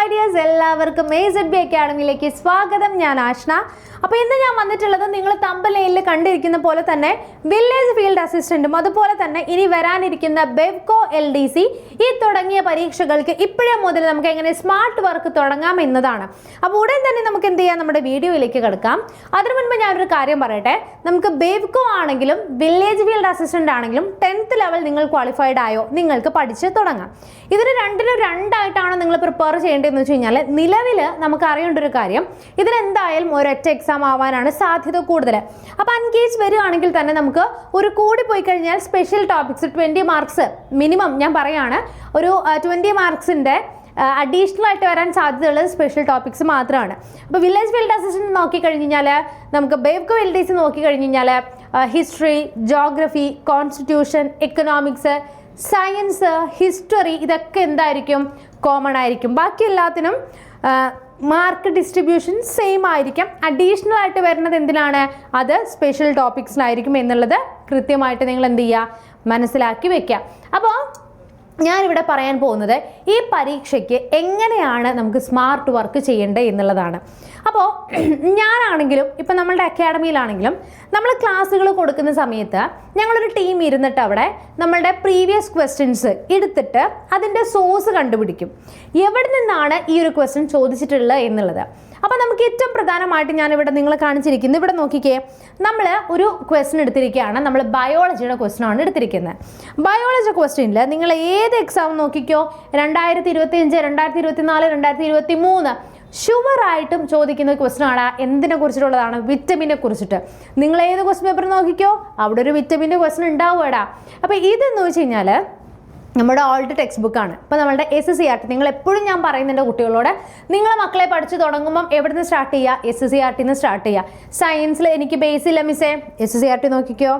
My dears എല്ലാവർക്കും A Z B അക്കാഡമിയിലേക്ക് സ്വാഗതം. ഞാൻ ആഷ്ന. അപ്പോൾ ഇന്ന് ഞാൻ വന്നിട്ടുള്ളത് നിങ്ങൾ തമ്പലയിൽ കണ്ടിരിക്കുന്ന പോലെ തന്നെ വില്ലേജ് ഫീൽഡ് അസിസ്റ്റന്റും അതുപോലെ തന്നെ ഇനി വരാനിരിക്കുന്ന ബെവ്കോ എൽ ഡി സി ഈ തുടങ്ങിയ പരീക്ഷകൾക്ക് ഇപ്പോഴേ മുതൽ നമുക്ക് എങ്ങനെ സ്മാർട്ട് വർക്ക് തുടങ്ങാം എന്നതാണ്. അപ്പോൾ ഉടൻ തന്നെ നമുക്ക് എന്ത് ചെയ്യാം? നമ്മുടെ വീഡിയോയിലേക്ക് കിടക്കാം. അതിനു മുൻപ് ഞാനൊരു കാര്യം പറയട്ടെ. നമുക്ക് ബെവ്കോ ആണെങ്കിലും വില്ലേജ് ഫീൽഡ് അസിസ്റ്റന്റ് ആണെങ്കിലും ടെൻത്ത് ലെവൽ നിങ്ങൾ ക്വാളിഫൈഡ് ആയോ? നിങ്ങൾക്ക് പഠിച്ച് തുടങ്ങാം. ഇതിന് രണ്ടിനും രണ്ടായിട്ടാണ് നിങ്ങൾ പ്രിപ്പയർ ചെയ്യേണ്ടതെന്ന് വെച്ച് കഴിഞ്ഞാൽ നിലവിൽ നമുക്ക് അറിയേണ്ട ഒരു കാര്യം ഇതിനെന്തായാലും ഒരൊറ്റ എക്സാം ആവാനാണ് സാധ്യത കൂടുതൽ അപ്പോൾ അൻകേജ് വരികയാണെങ്കിൽ തന്നെ നമുക്ക് ഒരു കൂടി പോയി കഴിഞ്ഞാൽ special topics twenty marks minimum ഞാൻ പറയാണ് ഒരു ട്വന്റി മാർക്സിന്റെ അഡീഷണൽ ആയിട്ട് വരാൻ സാധ്യതയുള്ളത് സ്പെഷ്യൽ ടോപ്പിക്സ് മാത്രമാണ് അപ്പോൾ വില്ലേജ് ഫീൽഡ് അസിസ്റ്റന്റ് നോക്കിക്കഴിഞ്ഞ് കഴിഞ്ഞാൽ നമുക്ക് ബേബ്കോ എൽ ഡി സി നോക്കിക്കഴിഞ്ഞ് കഴിഞ്ഞാൽ history geography constitution economics science history ഇതൊക്കെ എന്തായിരിക്കും? കോമൺ ആയിരിക്കും. ബാക്കി എല്ലാത്തിനും മാർക്ക് ഡിസ്ട്രിബ്യൂഷൻ സെയിം ആയിരിക്കും. അഡീഷണൽ ആയിട്ട് വരുന്നത് എന്തിനാണ്? അത് സ്പെഷ്യൽ ടോപ്പിക്സിലായിരിക്കും എന്നുള്ളത് കൃത്യമായിട്ട് നിങ്ങൾ എന്ത് ചെയ്യുക മനസ്സിലാക്കി വെക്കുക അപ്പോൾ ഞാനിവിടെ പറയാൻ പോകുന്നത് ഈ പരീക്ഷയ്ക്ക് എങ്ങനെയാണ് നമുക്ക് സ്മാർട്ട് വർക്ക് ചെയ്യേണ്ടത് എന്നുള്ളതാണ്. അപ്പോൾ ഞാനാണെങ്കിലും ഇപ്പം നമ്മളുടെ അക്കാഡമിയിലാണെങ്കിലും നമ്മൾ ക്ലാസ്സുകൾ കൊടുക്കുന്ന സമയത്ത് ഞങ്ങളൊരു ടീം ഇരുന്നിട്ട് അവിടെ നമ്മളുടെ പ്രീവിയസ് ക്വസ്റ്റ്യൻസ് എടുത്തിട്ട് അതിന്റെ സോഴ്സ് കണ്ടുപിടിക്കും. എവിടെ നിന്നാണ് ഈ ഒരു ക്വസ്റ്റ്യൻ ചോദിച്ചിട്ടുള്ളത് എന്നുള്ളത്. അപ്പോൾ നമുക്ക് ഏറ്റവും പ്രധാനമായിട്ട് ഞാനിവിടെ നിങ്ങളെ കാണിച്ചിരിക്കുന്നത് ഇവിടെ നോക്കിക്കേ. നമ്മൾ ഒരു ക്വസ്റ്റ്യൻ എടുത്തിരിക്കുകയാണ്. നമ്മൾ ബയോളജിയുടെ ക്വസ്റ്റ്യൻ ആണ് എടുത്തിരിക്കുന്നത്. ബയോളജി ക്വസ്റ്റ്യനിൽ നിങ്ങൾ ഏത് എക്സാം നോക്കിക്കോ? രണ്ടായിരത്തി ഇരുപത്തി അഞ്ച് രണ്ടായിരത്തി ഇരുപത്തി നാല് രണ്ടായിരത്തി ഇരുപത്തി മൂന്ന് ഷുവറായിട്ടും ചോദിക്കുന്ന ക്വസ്റ്റൻ ആണ് എന്തിനെ കുറിച്ചിട്ടുള്ളതാണ് വിറ്റമിനെ കുറിച്ചിട്ട്. നിങ്ങൾ ഏത് ക്വസ്റ്റൻ പേപ്പർ നോക്കിക്കോ അവിടെ ഒരു വിറ്റമിന്റെ ക്വസ്റ്റ്യൻ ഉണ്ടാവുകടാ. അപ്പോൾ ഇതെന്ന് വെച്ച് കഴിഞ്ഞാൽ നമ്മുടെ ഓൾഡ് ടെക്സ്റ്റ് ബുക്കാണ് ഇപ്പോൾ നമ്മളുടെ S S C R T നിങ്ങൾ എപ്പോഴും ഞാൻ പറയുന്നുണ്ട് കുട്ടികളോട് നിങ്ങളെ മക്കളെ പഠിച്ചു തുടങ്ങുമ്പം എവിടെ നിന്ന് സ്റ്റാർട്ട് ചെയ്യുക എസ് എസ് സി ആർ ടിന്ന് സ്റ്റാർട്ട് ചെയ്യുക സയൻസിൽ എനിക്ക് ബേസ് ഇല്ല മിസ്സേ S S C R T നോക്കിക്കോ.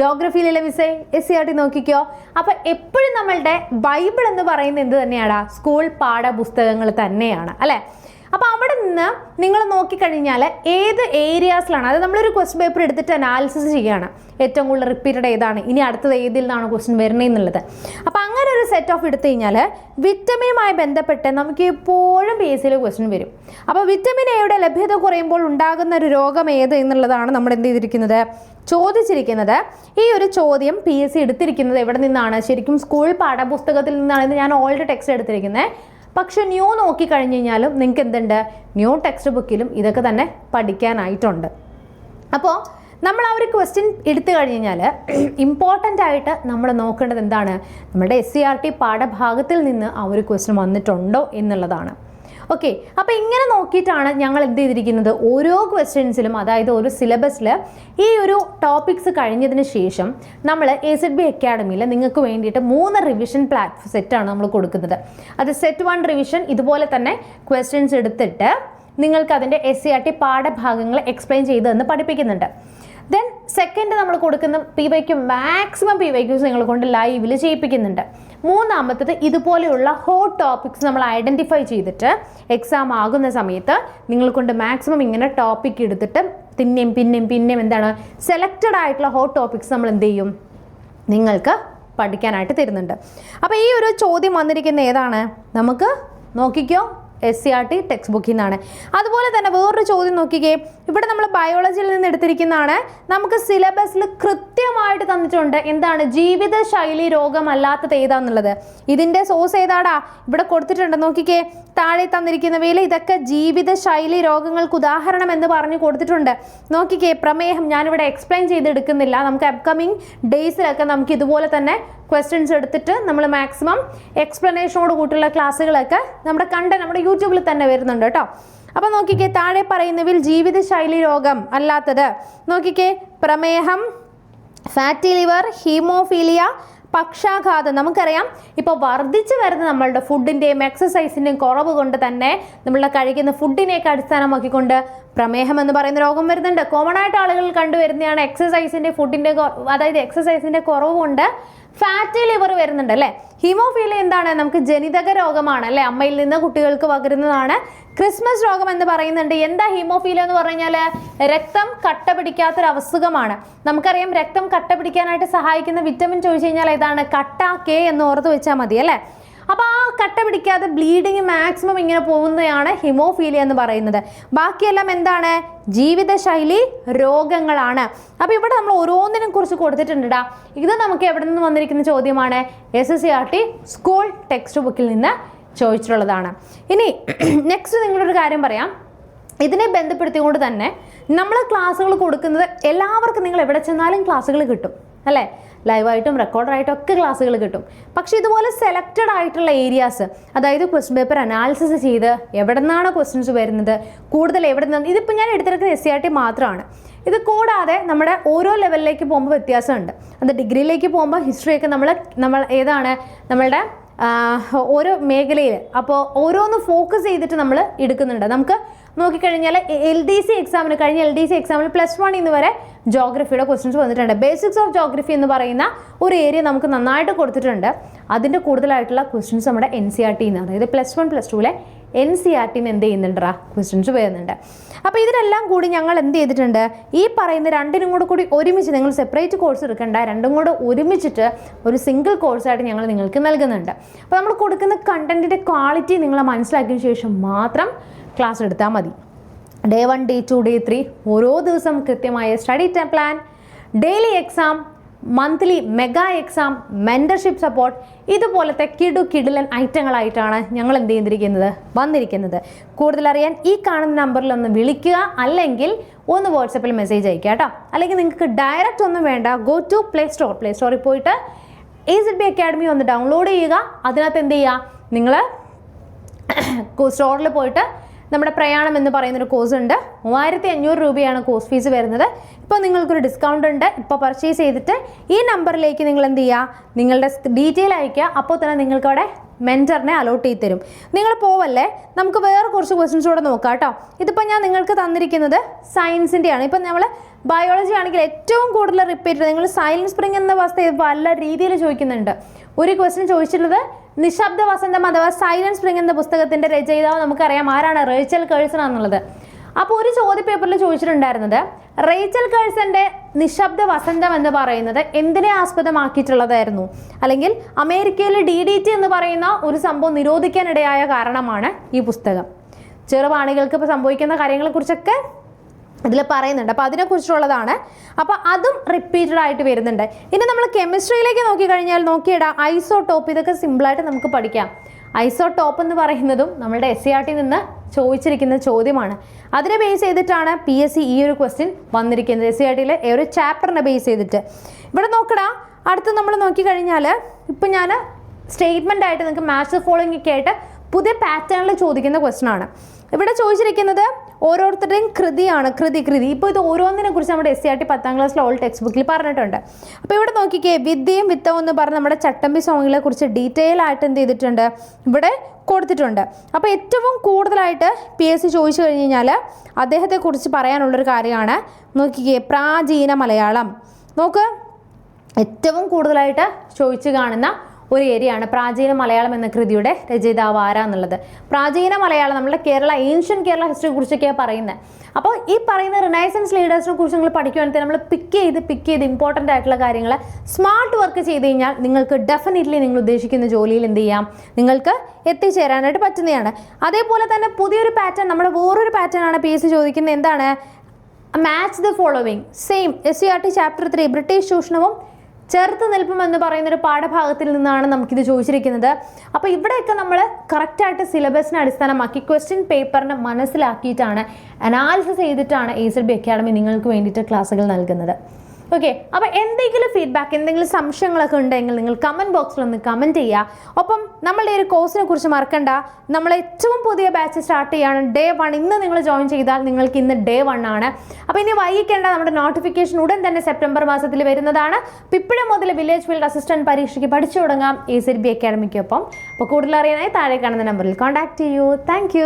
ജോഗ്രഫിയിലെ മിസ്സേ എസ് സി ആർ ടി നോക്കിക്കോ. അപ്പോൾ എപ്പോഴും നമ്മളുടെ ബൈബിൾ എന്ന് പറയുന്നത് എന്ത് തന്നെയാണ് സ്കൂൾ പാഠപുസ്തകങ്ങൾ തന്നെയാണ് അല്ലേ? അപ്പോൾ അവിടെ നിന്ന് നിങ്ങൾ നോക്കിക്കഴിഞ്ഞാൽ ഏത് ഏരിയാസിലാണ് അതായത് നമ്മളൊരു ക്വസ്റ്റ്യൻ പേപ്പർ എടുത്തിട്ട് അനാലിസിസ് ചെയ്യുകയാണ്. ഏറ്റവും കൂടുതൽ റിപ്പീറ്റഡ് ഏതാണ് ഇനി അടുത്തത് ഏതിൽ നിന്നാണ് ക്വസ്റ്റ്യൻ വരുന്നത് എന്നുള്ളത്. അപ്പോൾ അങ്ങനെ ഒരു സെറ്റ് ഓഫ് എടുത്തു കഴിഞ്ഞാൽ വിറ്റമിനുമായി ബന്ധപ്പെട്ട് നമുക്ക് എപ്പോഴും പി എസ് സിയിൽ ക്വസ്റ്റ്യൻ വരും അപ്പോൾ വിറ്റമിൻ എയുടെ ലഭ്യത കുറയുമ്പോൾ ഉണ്ടാകുന്ന ഒരു രോഗം ഏത് എന്നുള്ളതാണ് നമ്മൾ എന്ത് ചെയ്തിരിക്കുന്നത്? ചോദിച്ചിരിക്കുന്നത്. ഈ ഒരു ചോദ്യം പി എസ് സി എടുത്തിരിക്കുന്നത് എവിടെ നിന്നാണ്? ശരിക്കും സ്കൂൾ പാഠപുസ്തകത്തിൽ നിന്നാണ് ഇത് ഞാൻ ഓൾഡ് ടെക്സ്റ്റ് എടുത്തിരിക്കുന്നത്. പക്ഷെ ന്യൂ നോക്കി കഴിഞ്ഞ് കഴിഞ്ഞാലും നിങ്ങൾക്ക് എന്തുണ്ട് ന്യൂ ടെക്സ്റ്റ് ബുക്കിലും ഇതൊക്കെ തന്നെ പഠിക്കാനായിട്ടുണ്ട്. അപ്പോൾ നമ്മൾ ആ ഒരു ക്വസ്റ്റ്യൻ എടുത്തു കഴിഞ്ഞ് കഴിഞ്ഞാൽ ഇമ്പോർട്ടന്റ് ആയിട്ട് നമ്മൾ നോക്കേണ്ടത് എന്താണ്? നമ്മുടെ എസ് സി ആർ ടി പാഠഭാഗത്തിൽ നിന്ന് ആ ഒരു ക്വസ്റ്റ്യൻ വന്നിട്ടുണ്ടോ എന്നുള്ളതാണ്. ഓക്കെ അപ്പോൾ ഇങ്ങനെ നോക്കിയിട്ടാണ് ഞങ്ങൾ എന്ത് ചെയ്തിരിക്കുന്നത്? ഓരോ ക്വസ്റ്റ്യൻസിലും അതായത് ഒരു സിലബസിൽ ഈ ഒരു ടോപ്പിക്സ് കഴിഞ്ഞതിന് ശേഷം നമ്മൾ എ സെഡ് ബി അക്കാഡമിയിൽ നിങ്ങൾക്ക് വേണ്ടിയിട്ട് മൂന്ന് റിവിഷൻ പ്ലാറ്റ് സെറ്റാണ് നമ്മൾ കൊടുക്കുന്നത്. അത് സെറ്റ് വൺ റിവിഷൻ ഇതുപോലെ തന്നെ ക്വസ്റ്റ്യൻസ് എടുത്തിട്ട് നിങ്ങൾക്ക് അതിന്റെ എസ് സി ആർ ടി പാഠഭാഗങ്ങൾ എക്സ്പ്ലെയിൻ ചെയ്ത് തന്ന് പഠിപ്പിക്കുന്നുണ്ട്. ദെൻ സെക്കൻഡ് നമ്മൾ കൊടുക്കുന്ന പി വൈക്കും മാക്സിമം പി വൈക്യൂസ് നിങ്ങൾ കൊണ്ട് ലൈവിൽ ചെയ്യിപ്പിക്കുന്നുണ്ട്. മൂന്നാമത്തത് ഇതുപോലെയുള്ള ഹോട്ട് ടോപ്പിക്സ് നമ്മൾ ഐഡന്റിഫൈ ചെയ്തിട്ട് എക്സാം ആകുന്ന സമയത്ത് നിങ്ങൾ കൊണ്ട് മാക്സിമം ഇങ്ങനെ ടോപ്പിക് എടുത്തിട്ട് പിന്നെയും പിന്നെയും പിന്നെയും എന്താണ് സെലക്റ്റഡ് ആയിട്ടുള്ള ഹോട്ട് ടോപ്പിക്സ് നമ്മൾ എന്ത് ചെയ്യും? നിങ്ങൾക്ക് പഠിക്കാനായിട്ട് തരുന്നുണ്ട്. അപ്പോൾ ഈ ഒരു ചോദ്യം വന്നിരിക്കുന്ന ഏതാണ്? നമുക്ക് നോക്കിക്കോ S C R T text ബുക്കിൽ നിന്നാണ്. അതുപോലെ തന്നെ വേറൊരു ചോദ്യം നോക്കിക്കേ ഇവിടെ നമ്മൾ ബയോളജിയിൽ നിന്ന് എടുത്തിരിക്കുന്നതാണ്. നമുക്ക് സിലബസിൽ കൃത്യമായിട്ട് തന്നിട്ടുണ്ട് എന്താണ് ജീവിതശൈലി രോഗമല്ലാത്തത് ഏതാന്നുള്ളത്. ഇതിന്റെ സോഴ്സ് ഏതാടാ? ഇവിടെ കൊടുത്തിട്ടുണ്ട്. നോക്കിക്കേ താഴെ തന്നിരിക്കുന്നവയിൽ ഇതൊക്കെ ജീവിതശൈലി രോഗങ്ങൾക്ക് ഉദാഹരണം എന്ന് പറഞ്ഞു കൊടുത്തിട്ടുണ്ട്. നോക്കിക്കേ പ്രമേഹം ഞാനിവിടെ എക്സ്പ്ലെയിൻ ചെയ്തെടുക്കുന്നില്ല. നമുക്ക് അപ്കമിങ് ഡേയ്സിലൊക്കെ നമുക്ക് ഇതുപോലെ തന്നെ ക്വസ്റ്റ്യൻസ് എടുത്തിട്ട് നമ്മൾ മാക്സിമം എക്സ്പ്ലനേഷനോട് കൂട്ടുള്ള ക്ലാസ്സുകളൊക്കെ നമ്മുടെ കണ്ട നമ്മുടെ യൂട്യൂബിൽ തന്നെ വരുന്നുണ്ട് കേട്ടോ. അപ്പോൾ നോക്കിക്കേ താഴെ പറയുന്നവയിൽ ജീവിതശൈലി രോഗം അല്ലാത്തത്. നോക്കിക്കേ പ്രമേഹം ഫാറ്റി ലിവർ ഹീമോഫീലിയ പക്ഷാഘാതം. നമുക്കറിയാം ഇപ്പോൾ വർദ്ധിച്ചു വരുന്ന നമ്മളുടെ ഫുഡിന്റെയും എക്സസൈസിന്റെയും കുറവ് കൊണ്ട് തന്നെ നമ്മളുടെ കഴിക്കുന്ന ഫുഡിനെയൊക്കെ അടിസ്ഥാനമാക്കിക്കൊണ്ട് പ്രമേഹം എന്ന് പറയുന്ന രോഗം വരുന്നുണ്ട്. കോമൺ ആയിട്ട് ആളുകൾ കണ്ടുവരുന്നതാണ് എക്സസൈസിന്റെ ഫുഡിന്റെ അതായത് എക്സസൈസിന്റെ കുറവ് കൊണ്ട് ഫാറ്റി ലിവർ വരുന്നുണ്ട് അല്ലേ? ഹീമോഫീലിയ എന്താണ്? നമുക്ക് ജനിതക രോഗമാണ് അല്ലേ? അമ്മയിൽ നിന്ന് കുട്ടികൾക്ക് പകരുന്നതാണ്. ക്രിസ്മസ് രോഗം എന്ന് പറയുന്നുണ്ട്. എന്താ ഹീമോഫീലിയ എന്ന് പറഞ്ഞു കഴിഞ്ഞാൽ രക്തം കട്ട പിടിക്കാത്തൊരു അസുഖമാണ് നമുക്കറിയാം രക്തം കട്ട പിടിക്കാനായിട്ട് സഹായിക്കുന്ന വിറ്റമിൻ ചോദിച്ചു കഴിഞ്ഞാൽ ഏതാണ്? കട്ട കെ എന്ന് ഓർത്ത് വെച്ചാൽ മതി അല്ലേ? അപ്പോൾ ആ കട്ട പിടിക്കാതെ ബ്ലീഡിങ് മാക്സിമം ഇങ്ങനെ പോകുന്നതാണ് ഹിമോഫീലിയ എന്ന് പറയുന്നത്. ബാക്കിയെല്ലാം എന്താണ്? ജീവിതശൈലി രോഗങ്ങളാണ്. അപ്പോൾ ഇവിടെ നമ്മൾ ഓരോന്നിനും കുറിച്ച് കൊടുത്തിട്ടുണ്ട് ഇത് നമുക്ക് എവിടെ നിന്ന് വന്നിരിക്കുന്ന ചോദ്യമാണ്? S S C R T school text ബുക്കിൽ നിന്ന് ചോദിച്ചിട്ടുള്ളതാണ്. ഇനി നെക്സ്റ്റ് നിങ്ങളൊരു കാര്യം പറയാം. ഇതിനെ ബന്ധപ്പെടുത്തിക്കൊണ്ട് തന്നെ നമ്മൾ ക്ലാസ്സുകൾ കൊടുക്കുന്നത് എല്ലാവർക്കും നിങ്ങൾ എവിടെ ചെന്നാലും ക്ലാസ്സുകൾ കിട്ടും. അല്ലേ? ലൈവായിട്ടും റെക്കോർഡറായിട്ടും ഒക്കെ ക്ലാസ്സുകൾ കിട്ടും. പക്ഷേ ഇതുപോലെ സെലക്റ്റഡ് ആയിട്ടുള്ള ഏരിയാസ് അതായത് ക്വസ്റ്റ്യൻ പേപ്പർ അനാലിസിസ് ചെയ്ത് എവിടെ നിന്നാണ് ക്വസ്റ്റ്യൻസ് വരുന്നത് കൂടുതൽ എവിടെ നിന്ന് ഇതിപ്പോൾ ഞാൻ എടുത്തിരിക്കുന്ന എസ് സി ആർ ടി മാത്രമാണ്. ഇത് കൂടാതെ നമ്മുടെ ഓരോ ലെവലിലേക്ക് പോകുമ്പോൾ വ്യത്യാസമുണ്ട്. അത് ഡിഗ്രിയിലേക്ക് പോകുമ്പോൾ ഹിസ്റ്ററിയൊക്കെ നമ്മൾ നമ്മൾ ഏതാണ് നമ്മളുടെ ഓരോ മേഖലയിൽ അപ്പോൾ ഓരോന്ന് ഫോക്കസ് ചെയ്തിട്ട് നമ്മൾ എടുക്കുന്നുണ്ട്. നമുക്ക് നോക്കിക്കഴിഞ്ഞാൽ എൽ ഡി സി എക്സാമിന് കഴിഞ്ഞ എൽ ഡി സി എക്സാമിന് പ്ലസ് വൺ ഇന്ന് വരെ ജോഗ്രഫിയുടെ ക്വസ്റ്റ്യൻസ് വന്നിട്ടുണ്ട്. ബേസിക്സ് ഓഫ് ജോഗ്രഫി എന്ന് പറയുന്ന ഒരു ഏരിയ നമുക്ക് നന്നായിട്ട് കൊടുത്തിട്ടുണ്ട്. അതിന്റെ കൂടുതലായിട്ടുള്ള ക്വസ്റ്റ്യൻസ് നമ്മുടെ എൻ സി ആർ ടി എന്ന് അതായത് പ്ലസ് വൺ പ്ലസ് ടുവിലെ എൻ സി ആർ ടിന്ന് എന്ത് ചെയ്യുന്നുണ്ടാ? ക്വസ്റ്റ്യൻസ് വരുന്നുണ്ട്. അപ്പോൾ ഇതിനെല്ലാം കൂടി ഞങ്ങൾ എന്ത് ചെയ്തിട്ടുണ്ട്? ഈ പറയുന്ന രണ്ടിനും കൂടെ കൂടി ഒരുമിച്ച് നിങ്ങൾ സെപ്പറേറ്റ് കോഴ്സ് എടുക്കേണ്ട. രണ്ടും കൂടെ ഒരുമിച്ചിട്ട് ഒരു സിംഗിൾ കോഴ്സായിട്ട് ഞങ്ങൾ നിങ്ങൾക്ക് നൽകുന്നുണ്ട്. അപ്പോൾ നമ്മൾ കൊടുക്കുന്ന കണ്ടന്റിന്റെ ക്വാളിറ്റി നിങ്ങൾ മനസ്സിലാക്കിയതിന് ശേഷം മാത്രം ക്ലാസ് എടുത്താൽ മതി. Day one day two day three ഓരോ ദിവസം കൃത്യമായ study plan daily exam monthly mega exam mentorship support ഇതുപോലത്തെ കിടു കിടിലൻ ഐറ്റങ്ങളായിട്ടാണ് ഞങ്ങൾ എന്ത് ചെയ്തിരിക്കുന്നത്? വന്നിരിക്കുന്നത്. കൂടുതലറിയാൻ ഈ കാണുന്ന നമ്പറിൽ ഒന്ന് വിളിക്കുക അല്ലെങ്കിൽ ഒന്ന് വാട്സപ്പിൽ മെസ്സേജ് അയക്കുക കേട്ടോ. അല്ലെങ്കിൽ നിങ്ങൾക്ക് ഡയറക്റ്റ് ഒന്നും വേണ്ട go to play store play സ്റ്റോറിൽ പോയിട്ട് എ സെഡ് ബി അക്കാഡമി ഒന്ന് ഡൗൺലോഡ് ചെയ്യുക. അതിനകത്ത് എന്ത് ചെയ്യുക? നിങ്ങൾ സ്റ്റോറിൽ പോയിട്ട് നമ്മുടെ പ്രയാണം എന്ന് പറയുന്ന ഒരു കോഴ്സ് ഉണ്ട്. മൂവായിരത്തി അഞ്ഞൂറ് രൂപയാണ് കോഴ്സ് ഫീസ് വരുന്നത്. ഇപ്പോൾ നിങ്ങൾക്കൊരു ഡിസ്കൗണ്ട് ഉണ്ട്. ഇപ്പോൾ പർച്ചേസ് ചെയ്തിട്ട് ഈ നമ്പറിലേക്ക് നിങ്ങൾ എന്ത് ചെയ്യുക നിങ്ങളുടെ ഡീറ്റെയിൽ അയക്കുക അപ്പോൾ തന്നെ നിങ്ങൾക്ക് അവിടെ മെന്ററിനെ അലോട്ട് ചെയ്ത് തരും. നിങ്ങൾ പോവല്ലേ? നമുക്ക് വേറെ കുറച്ച് ക്വസ്റ്റ്യൻസ് കൂടെ നോക്കാം കേട്ടോ. ഇതിപ്പോൾ ഞാൻ നിങ്ങൾക്ക് തന്നിരിക്കുന്നത് സയൻസിന്റെയാണ് ഇപ്പം നമ്മൾ ബയോളജി ആണെങ്കിൽ ഏറ്റവും കൂടുതൽ റിപ്പീറ്റ് നിങ്ങൾ സയൻസ് സ്പ്രിംഗ് എന്ന വസ്തു പല രീതിയിൽ ചോദിക്കുന്നുണ്ട്. ഒരു ക്വസ്റ്റ്യൻ ചോദിച്ചിട്ടുള്ളത് നിശബ്ദ വസന്തം അഥവാ സൈലൻസ് സ്പ്രിംഗ് എന്ന പുസ്തകത്തിന്റെ രചയിതാവ് നമുക്കറിയാം. ആരാണ്? റേച്ചൽ കേഴ്സൺ എന്നുള്ളത് അപ്പോൾ ഒരു ചോദ്യ പേപ്പറിൽ ചോദിച്ചിട്ടുണ്ടായിരുന്നത് റേച്ചൽ കേഴ്സന്റെ നിശബ്ദ വസന്തം എന്ന് പറയുന്നത് എന്തിനെ ആസ്പദമാക്കിയിട്ടുള്ളതായിരുന്നു? അല്ലെങ്കിൽ അമേരിക്കയിൽ ഡി ഡി ടി എന്ന് പറയുന്ന ഒരു സംഭവം നിരോധിക്കാനിടയായ കാരണമാണ് ഈ പുസ്തകം. ചെറുപാണികൾക്ക് ഇപ്പോൾ സംഭവിക്കുന്ന കാര്യങ്ങളെക്കുറിച്ചൊക്കെ ഇതിൽ പറയുന്നുണ്ട്. അപ്പോൾ അതിനെക്കുറിച്ചുള്ളതാണ്. അപ്പോൾ അതും റിപ്പീറ്റഡ് ആയിട്ട് വരുന്നുണ്ട്. ഇനി നമ്മൾ കെമിസ്ട്രിയിലേക്ക് നോക്കിക്കഴിഞ്ഞാൽ നോക്കിയിടാം ഐസോടോപ്പ് ഇതൊക്കെ സിമ്പിളായിട്ട് നമുക്ക് പഠിക്കാം. ഐസോടോപ്പ് എന്ന് പറയുന്നതും നമ്മുടെ എസ് സി ആർ ടി നിന്ന് ചോദിച്ചിരിക്കുന്ന ചോദ്യമാണ്. അതിനെ ബേസ് ചെയ്തിട്ടാണ് പി എസ് സി ഈ ഒരു ക്വസ്റ്റ്യൻ വന്നിരിക്കുന്നത്. എസ് സി ആർ ടിയിലെ ഒരു ചാപ്റ്ററിനെ ബേസ് ചെയ്തിട്ട്. ഇവിടെ നോക്കടാ അടുത്ത് നമ്മൾ നോക്കിക്കഴിഞ്ഞാൽ ഇപ്പം ഞാൻ സ്റ്റേറ്റ്മെന്റ് ആയിട്ട് നിങ്ങൾക്ക് മാച്ച് ഫോളോയിങ് ഒക്കെ ആയിട്ട് പുതിയ പാറ്റേണിൽ ചോദിക്കുന്ന ക്വസ്റ്റ്യൻ ആണ്. ഇവിടെ ചോദിച്ചിരിക്കുന്നത് ഓരോരുത്തരുടെയും കൃതിയാണ് കൃതി കൃതി. ഇപ്പോൾ ഇത് ഓരോന്നിനെ കുറിച്ച് നമ്മുടെ എസ് സി ആർ ടി പത്താം ക്ലാസ്സിലെ ഓൾ ടെക്സ്റ്റ് ബുക്കിൽ പറഞ്ഞിട്ടുണ്ട്. അപ്പോൾ ഇവിടെ നോക്കിക്കേ വിദ്യയും വിത്തവും എന്ന് പറഞ്ഞ് നമ്മുടെ ചട്ടമ്പി സോങ്ങിലെ കുറിച്ച് ഡീറ്റെയിൽ ആയിട്ട് എന്ത് ചെയ്തിട്ടുണ്ട്? ഇവിടെ കൊടുത്തിട്ടുണ്ട്. അപ്പോൾ ഏറ്റവും കൂടുതലായിട്ട് പി എസ് സി ചോദിച്ചു കഴിഞ്ഞ് കഴിഞ്ഞാൽ അദ്ദേഹത്തെക്കുറിച്ച് പറയാനുള്ളൊരു കാര്യമാണ് നോക്കിക്കേ പ്രാചീന മലയാളം. നോക്ക് ഏറ്റവും കൂടുതലായിട്ട് ചോദിച്ചു കാണുന്ന ഒരു ഏരിയയാണ് പ്രാചീന മലയാളം എന്ന കൃതിയുടെ രചയിതാവ് ആരാന്നുള്ളത്. പ്രാചീന മലയാളം നമ്മുടെ കേരള ഏൻഷ്യൻ കേരള ഹിസ്റ്ററിയെ കുറിച്ചൊക്കെയാണ് പറയുന്നത് അപ്പോൾ ഈ പറയുന്ന റിനൈസൻസ് ലീഡേഴ്സിനെ കുറിച്ച് നിങ്ങൾ പഠിക്കുകയാണെങ്കിൽ നമ്മൾ പിക്ക് ചെയ്ത് പിക്ക് ചെയ്ത് ഇമ്പോർട്ടന്റ് ആയിട്ടുള്ള കാര്യങ്ങൾ സ്മാർട്ട് വർക്ക് ചെയ്ത് കഴിഞ്ഞാൽ നിങ്ങൾക്ക് ഡെഫിനറ്റ്ലി നിങ്ങൾ ഉദ്ദേശിക്കുന്ന ജോലിയിൽ എന്ത് ചെയ്യാം? നിങ്ങൾക്ക് എത്തിച്ചേരാനായിട്ട് പറ്റുന്നതാണ്. അതേപോലെ തന്നെ പുതിയൊരു പാറ്റേൺ നമ്മുടെ വേറൊരു പാറ്റേൺ ആണ് പി എസ് സി ചോദിക്കുന്നത്. എന്താണ്? Match the following same S C R T chapter three British ചൂഷണവും ചെറുത്ത് നിൽപ്പം എന്ന് പറയുന്ന ഒരു പാഠഭാഗത്തിൽ നിന്നാണ് നമുക്കിത് ചോദിച്ചിരിക്കുന്നത്. അപ്പോൾ ഇവിടെയൊക്കെ നമ്മൾ കറക്റ്റായിട്ട് സിലബസിനെ അടിസ്ഥാനമാക്കി ക്വസ്റ്റ്യൻ പേപ്പറിനെ മനസ്സിലാക്കിയിട്ടാണ് അനാലിസിസ് ചെയ്തിട്ടാണ് എ സി ബി അക്കാഡമി നിങ്ങൾക്ക് വേണ്ടിയിട്ട് ക്ലാസ്സുകൾ നൽകുന്നത്. ഓക്കെ അപ്പോൾ എന്തെങ്കിലും ഫീഡ്ബാക്ക് എന്തെങ്കിലും സംശയങ്ങളൊക്കെ ഉണ്ടെങ്കിൽ നിങ്ങൾ കമന്റ് ബോക്സിൽ ഒന്ന് കമന്റ് ചെയ്യുക. ഒപ്പം നമ്മളുടെ ഒരു കോഴ്സിനെ കുറിച്ച് മറക്കണ്ട. നമ്മൾ ഏറ്റവും പുതിയ ബാച്ച് സ്റ്റാർട്ട് ചെയ്യാണ്. ഡേ വൺ ഇന്ന് നിങ്ങൾ ജോയിൻ ചെയ്താൽ നിങ്ങൾക്ക് ഇന്ന് ഡേ വൺ ആണ്. അപ്പോൾ ഇനി വൈകിക്കേണ്ട നമ്മുടെ നോട്ടിഫിക്കേഷൻ ഉടൻ തന്നെ സെപ്റ്റംബർ മാസത്തിൽ വരുന്നതാണ്. ഇപ്പോഴും മുതൽ വില്ലേജ് ഫീൽഡ് അസിസ്റ്റന്റ് പരീക്ഷയ്ക്ക് പഠിച്ചു തുടങ്ങാം. എ സി ബി അക്കാഡമിക്കൊപ്പം അപ്പോൾ കൂടുതൽ അറിയാനായി താഴെ കാണുന്ന നമ്പറിൽ കോൺടാക്ട് ചെയ്യൂ. താങ്ക്